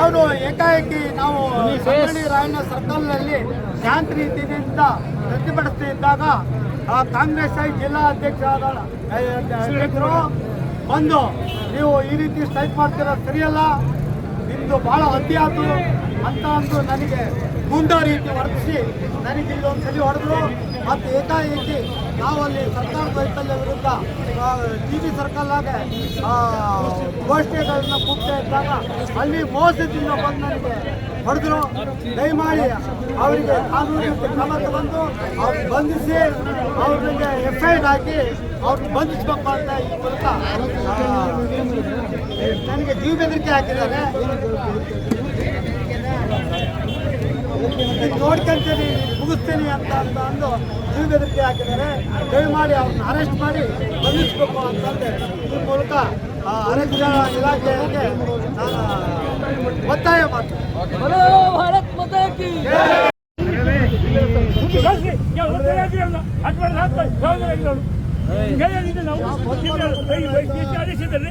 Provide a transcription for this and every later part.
ಅವರು ಏಕಾಏಕಿ ನಾವು ರಾಯಣ್ಣ ಸರ್ಕಲ್ನಲ್ಲಿ ಶಾಂತಿ ರೀತಿಯಿಂದ ಆ ಕಾಂಗ್ರೆಸ್ ಜಿಲ್ಲಾ ಅಧ್ಯಕ್ಷರು ಬಂದು, ನೀವು ಈ ರೀತಿ ಸ್ಟ್ರೈಕ್ ಮಾಡ್ತೀರ? ಸರಿಯಲ್ಲ? ನಿಮ್ದು ಬಹಳ ಅತಿ ಆಯ್ತು ಅಂತ ಅಂದು ನನಗೆ ಗುಂಡ ರೀತಿ ವರ್ತಿಸಿ ನನಗೆ ಇಲ್ಲೊಂದು ಸಲ ಹೊಡೆದ್ರು. ಮತ್ತು ಏಕಾಏಕಿ ನಾವಲ್ಲಿ ಸರ್ಕಾರ ವೈಫಲ್ಯ ವಿರುದ್ಧ ಟಿ ವಿ ಸರ್ಕಲ್ನಾಗೆ ಘೋಷಣೆಗಳನ್ನ ಕೂಗ್ತಾ ಇದ್ದಾಗ ಅಲ್ಲಿ ಮೋಸದಿಂದ ಬಂದು ನನಗೆ ಹೊಡೆದ್ರು. ದಯಮಾಡಿ ಅವರಿಗೆ ಕಾನೂನು ಕ್ರಮ ತಗೊಂಡು ಅವ್ರು ಬಂಧಿಸಿ ಅವ್ರಿಗೆ ಎಫ್ ಹಾಕಿ ಅವ್ರನ್ನ ಬಂಧಿಸ್ಬೇಕು ಅಂತ ಈ ಮೂಲಕ ನನಗೆ ಜೀವ ಬೆದರಿಕೆ ಹಾಕಿದ್ದಾರೆ. ನೋಡ್ಕೊಂತೀನಿ, ಮುಗಿಸ್ತೀನಿ ಅಂತ ಅಂತ ಅಂದು ಜೀವ ಬೆದರಿಕೆ ಹಾಕಿದ್ದಾರೆ. ದಯಮಾಡಿ ಅವ್ರನ್ನ ಅರೆಸ್ಟ್ ಮಾಡಿ ಬಂಧಿಸ್ಬೇಕು ಅಂತಂದೆ ಈ ಮೂಲಕ ಆರೋಗ್ಯ ಇಲಾಖೆಗೆ ನಾನು ಒತ್ತಾಯ ಮಾಡ್ತೀನಿ. ಆದೇಶದಲ್ಲಿ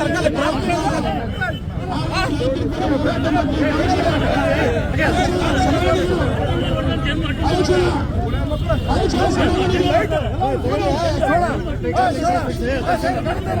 सरकार ಕೈ ಎತ್ತಲ್ಲ ಅವ್ರ ಕೈ ಎತ್ತಲ್ಲ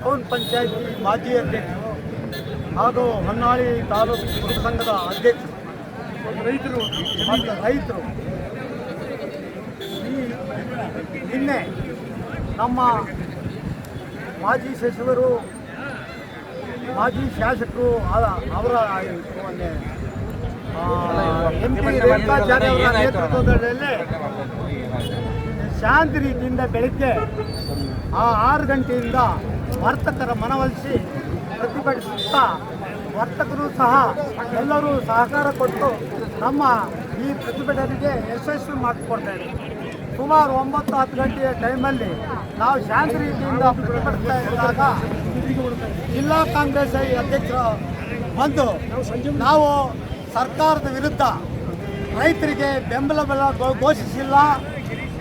ಟೌನ್ ಪಂಚಾಯತ್ ಮಾಜಿ ಅಧ್ಯಕ್ಷ ಹಾಗೂ ಹೊನ್ನಾಳಿ ತಾಲೂಕು ಕೃಷಿ ಸಂಘದ ಅಧ್ಯಕ್ಷ ರೈತರು ರೈತರು. ನಿನ್ನೆ ನಮ್ಮ ಮಾಜಿ ಸಚಿವರು ಮಾಜಿ ಶಾಸಕರು ಅವರ ಎಂ ಪಿ ಅವರ ನೇತೃತ್ವದಲ್ಲಿ ಶಾಂತಿ ರೀತಿಯಿಂದ ಬೆಳಗ್ಗೆ ಆ ಆರು ಗಂಟೆಯಿಂದ ವರ್ತಕರ ಮನವೊಲಿಸಿ ಪ್ರತಿಭಟಿಸುತ್ತಾ ವರ್ತಕರು ಸಹ ಎಲ್ಲರೂ ಸಹಕಾರ ಕೊಟ್ಟು ನಮ್ಮ ಈ ಪ್ರತಿಭಟನೆಗೆ ಯಶಸ್ವಿ ಮಾಡಿಕೊಡ್ತಾರೆ ಸುಮಾರು ಒಂಬತ್ತು ಹತ್ತು ಗಂಟೆಯ ಟೈಮಲ್ಲಿ ನಾವು ಶಾಂತಿ ರೀತಿಯಿಂದ ಪ್ರತಿಭಟಿಸ್ತಾ ಇದ್ದಾಗ ಜಿಲ್ಲಾ ಕಾಂಗ್ರೆಸ್ ಅಧ್ಯಕ್ಷರು ಬಂದು ನಾವು ಸರ್ಕಾರದ ವಿರುದ್ಧ ರೈತರಿಗೆ ಬೆಂಬಲ ಬೆಲ ಘೋಷಿಸಿಲ್ಲ.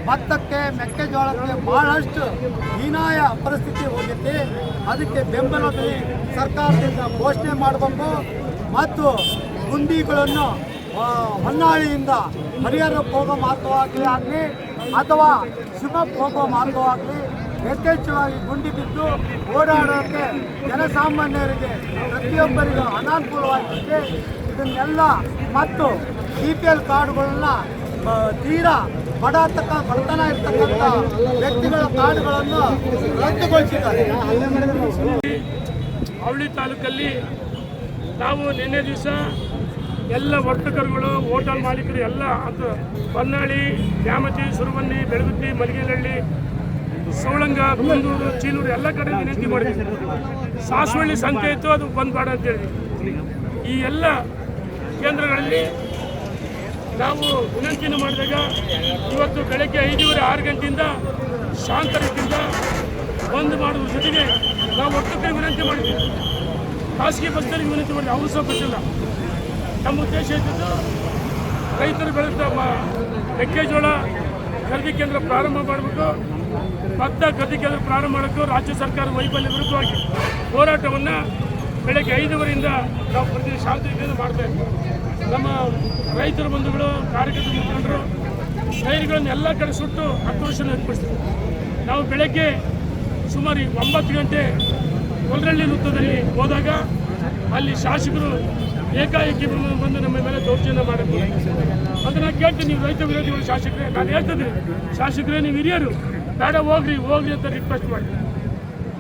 ಭತ್ತಕ್ಕೆ, ಮೆಕ್ಕೆಜೋಳಕ್ಕೆ ಬಹಳಷ್ಟು ಹೀನಾಯ ಪರಿಸ್ಥಿತಿ ಹೋಗಿತ್ತು. ಅದಕ್ಕೆ ಬೆಂಬಲ ಬೆಲೆ ಸರ್ಕಾರದಿಂದ ಘೋಷಣೆ ಮಾಡಬೇಕು. ಮತ್ತು ಗುಂಡಿಗಳನ್ನು ಹೊನ್ನಾಳಿಯಿಂದ ಹರಿಹರಕ್ಕೆ ಹೋಗೋ ಮಾರ್ಗವಾಗಲಿ ಆಗಲಿ, ಅಥವಾ ಶಿವಮೊಗ್ಗ ಹೋಗೋ ಮಾರ್ಗವಾಗಲಿ ಯಥೇಚ್ಛವಾಗಿ ಗುಂಡಿ ಬಿದ್ದು ಓಡಾಡೋಕ್ಕೆ ಜನಸಾಮಾನ್ಯರಿಗೆ ಪ್ರತಿಯೊಬ್ಬರಿಗೂ ಅನಾನುಕೂಲವಾಗಿದೆ. ಇದನ್ನೆಲ್ಲ ಮತ್ತು ಬಿ ಪಿ ಎಲ್ ಕಾರ್ಡ್ಗಳನ್ನ ತೀರಾ ಬಡ ತಕ್ಕ ಬಡತನ ಇರ್ತಕ್ಕಂಥ ವ್ಯಕ್ತಿಗಳ ಕಾರ್ಡ್ಗಳನ್ನು ರದ್ದುಗೊಳಿಸಿದ್ದಾರೆ. ಅವಳಿ ತಾಲೂಕಲ್ಲಿ ನಾವು ನಿನ್ನೆ ದಿವಸ ಎಲ್ಲ ವರ್ತಕರುಗಳು, ಹೋಟೆಲ್ ಮಾಲೀಕರು ಎಲ್ಲ ಅಂತ ಹೊನ್ನಾಳಿ, ನ್ಯಾಮತಿ, ಸುರುವನ್ನಿ, ಬೆಳಗುತ್ತಿ ಮಲಗಿನಹಳ್ಳಿ ಸೋಳಂಗ ಕುಂದೂರು, ಚೀಲೂರು ಎಲ್ಲ ಕಡೆ ವಿನಂತಿ ಮಾಡಿದ್ದೀವಿ ಸಾಸವಳ್ಳಿ ಸಂತೆ ಇತ್ತು, ಅದು ಬಂದ್ ಅಂತೇಳಿ. ಈ ಎಲ್ಲ ಕೇಂದ್ರಗಳಲ್ಲಿ ನಾವು ವಿನಂತಿಯನ್ನು ಮಾಡಿದಾಗ ಇವತ್ತು ಬೆಳಗ್ಗೆ ಐದೂವರೆ ಆರು ಗಂಟೆಯಿಂದ ಶಾಂತ ಬಂದ್ ಮಾಡುವ ಜೊತೆಗೆ ನಾವು ಒಟ್ಟಕ್ಕೆ ವಿನಂತಿ ಮಾಡಿದ್ವಿ. ಖಾಸಗಿ ಬಸ್ಗಳಿಗೆ ವಿನಂತಿ ಮಾಡಿದ್ವಿ. ಅವರು ಸಹ ಬಸ್ಸಿಲ್ಲ ನಮ್ಮ ಉದ್ದೇಶ ಇದ್ದದ್ದು ರೈತರು ಬೆಳೆದ ಮೆಕ್ಕೆಜೋಳ ಖರೀದಿ ಕೇಂದ್ರ ಪ್ರಾರಂಭ ಮಾಡಬೇಕು ಭತ್ತ ಕೇಂದ್ರ ಪ್ರಾರಂಭ ಮಾಡೋಕ್ಕೂ ರಾಜ್ಯ ಸರ್ಕಾರ ವೈಫಲ್ಯ ವಿರುದ್ಧವಾಗಿ ಹೋರಾಟವನ್ನು ಬೆಳಗ್ಗೆ ಐದುವರೆಯಿಂದ ನಾವು ಪ್ರತಿ ಶಾಂತಿಯಿಂದ ಮಾಡ್ತಾ ನಮ್ಮ ರೈತರ ಬಂಧುಗಳು, ಕಾರ್ಯಕರ್ತ ಮುಖಂಡರು ಟೈರ್ಗಳನ್ನು ಎಲ್ಲ ಕಡೆ ಸುಟ್ಟು ಆಕ್ರೋಶನ ಏರ್ಪಡಿಸ್ತೀವಿ ನಾವು ಬೆಳಗ್ಗೆ ಸುಮಾರು ಒಂಬತ್ತು ಗಂಟೆ ಕೊಲ್ರಳ್ಳಿ ವೃತ್ತದಲ್ಲಿ ಹೋದಾಗ ಅಲ್ಲಿ ಶಾಸಕರು ಏಕಾಏಕಿ ಬಂದು- ನಮ್ಮ ಮೇಲೆ ದೌರ್ಜನ್ಯ ಮಾಡಬೇಕು. ಅದನ್ನ ಕೇಳ್ತೀನಿ, ನೀವು ರೈತ ವಿರೋಧಿಗಳು ಶಾಸಕರೇ. ನಾನು ಹೇಳ್ತಿದ್ದೀನಿ ಶಾಸಕರೇ, ನೀವು ಹಿರಿಯರು. ಬೇಡ ಹೋಗ್ರಿ ಹೋಗ್ರಿ ಅಂತ ರಿಕ್ವೆಸ್ಟ್ ಮಾಡಿದ್ವಿ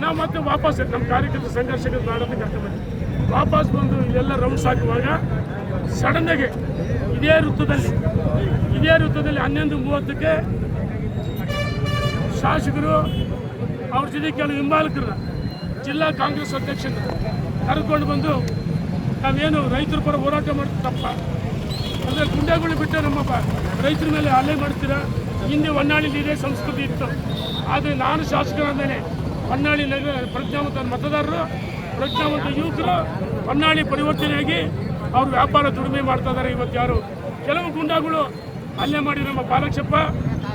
ನಾವು ಮತ್ತೆ ವಾಪಸ್ ನಮ್ಮ ಕಾರ್ಯಕರ್ತ ಸಂಘರ್ಷಗಳು ಮಾಡೋದಕ್ಕೆ ಮಾಡಿ ವಾಪಸ್ ಬಂದು ಎಲ್ಲ ರೌಂಡ್ಸ್ ಹಾಕುವಾಗ ಸಡನ್ನಾಗಿ ಇದೇ ವೃತ್ತದಲ್ಲಿ ಇದೇ ವೃತ್ತದಲ್ಲಿ ಹನ್ನೊಂದು ಮೂವತ್ತಕ್ಕೆ ಶಾಸಕರು ಅವ್ರ ಜೊತೆ ಕೆಲವು ಹಿಂಬಾಲಕರನ್ನ ಜಿಲ್ಲಾ ಕಾಂಗ್ರೆಸ್ ಅಧ್ಯಕ್ಷರು ಕರೆದುಕೊಂಡು ಬಂದು ನಾವೇನು ರೈತರ ಪರ ಹೋರಾಟ ಮಾಡ್ತೀವಿ ತಪ್ಪ. ಅಂದರೆ ಗುಂಡೆಗಳು ಬಿಟ್ಟರೆ ನಮ್ಮ ರೈತರ ಮೇಲೆ ಹಲ್ಲೆ ಮಾಡ್ತೀರಾ? ಹಿಂದೆ ಹೊನ್ನಾಳಿಲಿ ಇದೇ ಸಂಸ್ಕೃತಿ ಇತ್ತು. ಆದರೆ ನಾನು ಶಾಸಕರಾದ್ಮೇಲೆ ಹೊನ್ನಾಳಿ ನಗರ ಪ್ರಜ್ಞಾವಂತ ಮತದಾರರು, ಪ್ರಜ್ಞಾವಂತ ಯುವಕರು ಹೊನ್ನಾಳಿ ಪರಿವರ್ತನೆಯಾಗಿ ಅವರು ವ್ಯಾಪಾರ ದುಡಿಮೆ ಮಾಡ್ತಾ ಇದ್ದಾರೆ ಇವತ್ತು ಯಾರು. ಕೆಲವು ಗುಂಡಾಗಳು ಹಲ್ಲೆ ಮಾಡಿ ನಮ್ಮ ಪಾಲಕ್ಷಪ್ಪ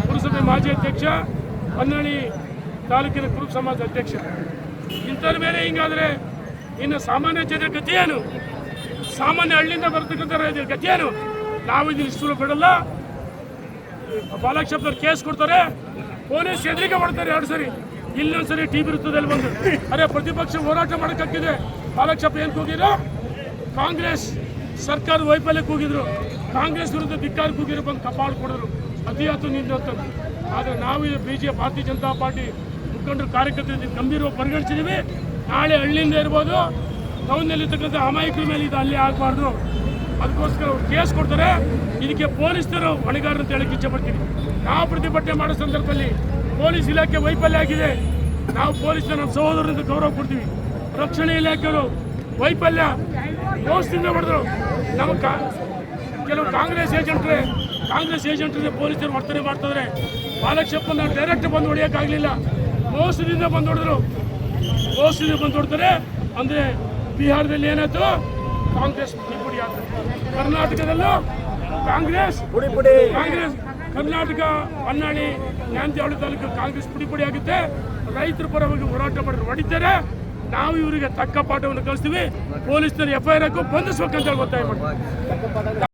ಪುರಸಭೆ ಮಾಜಿ ಅಧ್ಯಕ್ಷ, ಹೊನ್ನಾಳಿ ತಾಲೂಕಿನ ಕುರುಬ ಸಮಾಜ ಅಧ್ಯಕ್ಷ. ಇಂಥವ್ರ ಮೇಲೆ ಹಿಂಗಾದರೆ ಇನ್ನು ಸಾಮಾನ್ಯ ಜನರ ಗತಿಯೇನು ಸಾಮಾನ್ಯ ಹಳ್ಳಿಯಿಂದ ಬರ್ತಕ್ಕಂಥ ರೈತರ ಗತಿ ಏನು? ನಾವು ಇದನ್ನು ಇಷ್ಟು ಬಿಡಲ್ಲ ಬಾಲಕ್ಷಪ್ಪ ಕೇಸ್ ಕೊಡ್ತಾರೆ, ಪೊಲೀಸ್ ಹೆದರಿಕೆ ಮಾಡ್ತಾರೆ ಎರಡು ಸರಿ. ಇಲ್ಲೊಂದ್ಸರಿ ಟಿ ಬಿ ವೃತ್ತದಲ್ಲಿ ಬಂದು. ಅರೆ, ಪ್ರತಿಪಕ್ಷ ಹೋರಾಟ ಮಾಡೋಕ್ಕಾಗಿದೆ ಬಾಲಕ್ಷಪ್ಪ ಏನು ಕೂಗಿದ್ರು? ಕಾಂಗ್ರೆಸ್ ಸರ್ಕಾರ ವೈಫಲ್ಯಕ್ಕೆ ಕೂಗಿದ್ರು. ಕಾಂಗ್ರೆಸ್ ವಿರುದ್ಧ ಧಿಕ್ಕಾರ ಕೂಗಿದ್ರು ಬಂದು ಕಪಾಳು ಕೊಡಿದ್ರು ಹತ್ತು ನಿಂತ ಆದರೆ ನಾವು ಬಿ ಜೆ ಭಾರತೀಯ ಜನತಾ ಪಾರ್ಟಿ ಮುಖಂಡರು ಕಾರ್ಯಕರ್ತರು ಗಂಭೀರವಾಗಿ ಪರಿಗಣಿಸಿದ್ದೀವಿ. ನಾಳೆ ಹಳ್ಳಿಯಿಂದ ಇರ್ಬೋದು. ಟೌನ್ನಲ್ಲಿರ್ತಕ್ಕಂಥ ಅಮಾಯಕರ ಮೇಲೆ ಇದು ಅಲ್ಲಿ ಆಗಬಾರ್ದು. ಅದಕ್ಕೋಸ್ಕರ ಅವ್ರು ಕೇಸ್ ಕೊಡ್ತಾರೆ. ಇದಕ್ಕೆ ಪೊಲೀಸರು ಹೊಣೆಗಾರರು ಅಂತ ಹೇಳಕ್ಕೆ ಇಚ್ಛೆಪಡ್ತೀನಿ ನಾವು ಪ್ರತಿಭಟನೆ ಮಾಡೋ ಸಂದರ್ಭದಲ್ಲಿ ಪೊಲೀಸ್ ಇಲಾಖೆ ವೈಫಲ್ಯ ಆಗಿದೆ. ನಾವು ಪೊಲೀಸರು ನಮ್ಮ ಸಹೋದರರಿಂದ ಗೌರವ ಕೊಡ್ತೀವಿ. ರಕ್ಷಣೆ ಇಲಾಖೆಯವರು ವೈಫಲ್ಯ ಮೋಸದಿಂದ ಮಾಡಿದ್ರು ನಮ್ಮ ಕಾ, ಕೆಲವು ಕಾಂಗ್ರೆಸ್ ಏಜೆಂಟ್ರೆ, ಕಾಂಗ್ರೆಸ್ ಏಜೆಂಟ್ರಿಗೆ ಪೊಲೀಸರು ವರ್ತನೆ ಮಾಡ್ತಿದ್ರೆ ಬಾಲಕ್ಷಪ್ಪನ ಡೈರೆಕ್ಟ್ ಬಂದು ಹೊಡೆಯೋಕ್ಕಾಗಲಿಲ್ಲ. ಮೋಸದಿಂದ ಬಂದು ಹೊಡೆದ್ರು. ಮೋಸದಿಂದ ಬಂದು ಹೊಡ್ತಾರೆ ಅಂದರೆ ಬಿಹಾರದಲ್ಲಿ ಏನಾಯ್ತು? ಕಾಂಗ್ರೆಸ್ ಪುಡಿಪುಡಿ ಆಗ್ತದೆ ಕರ್ನಾಟಕದಲ್ಲೂ ಕಾಂಗ್ರೆಸ್ ಪುಡಿಪುಡಿ. ಪುಡಿ ಕಾಂಗ್ರೆಸ್ ಕರ್ನಾಟಕ ಹೊನ್ನಾಳಿ ನ್ಯಾಮತಿಹಳ್ಳಿ ತಾಲೂಕು ಕಾಂಗ್ರೆಸ್ ಪುಡಿಪುಡಿ ಪುಡಿ ಆಗುತ್ತೆ. ರೈತರ ಪರವಾಗಿ ಹೋರಾಟ ಮಾಡಿದ್ರು ಹೊಡಿತಾರೆ. ನಾವು ಇವರಿಗೆ ತಕ್ಕ ಪಾಠವನ್ನು ಕಳಿಸ್ತೀವಿ ಪೊಲೀಸರು ಎಫ್ ಐ ಆರ್ ಹಾಕು ಬಂಧಿಸ್ಬೇಕಂತ ಹೇಳಿ ಒತ್ತಾಯ ಮಾಡ್ತೀವಿ.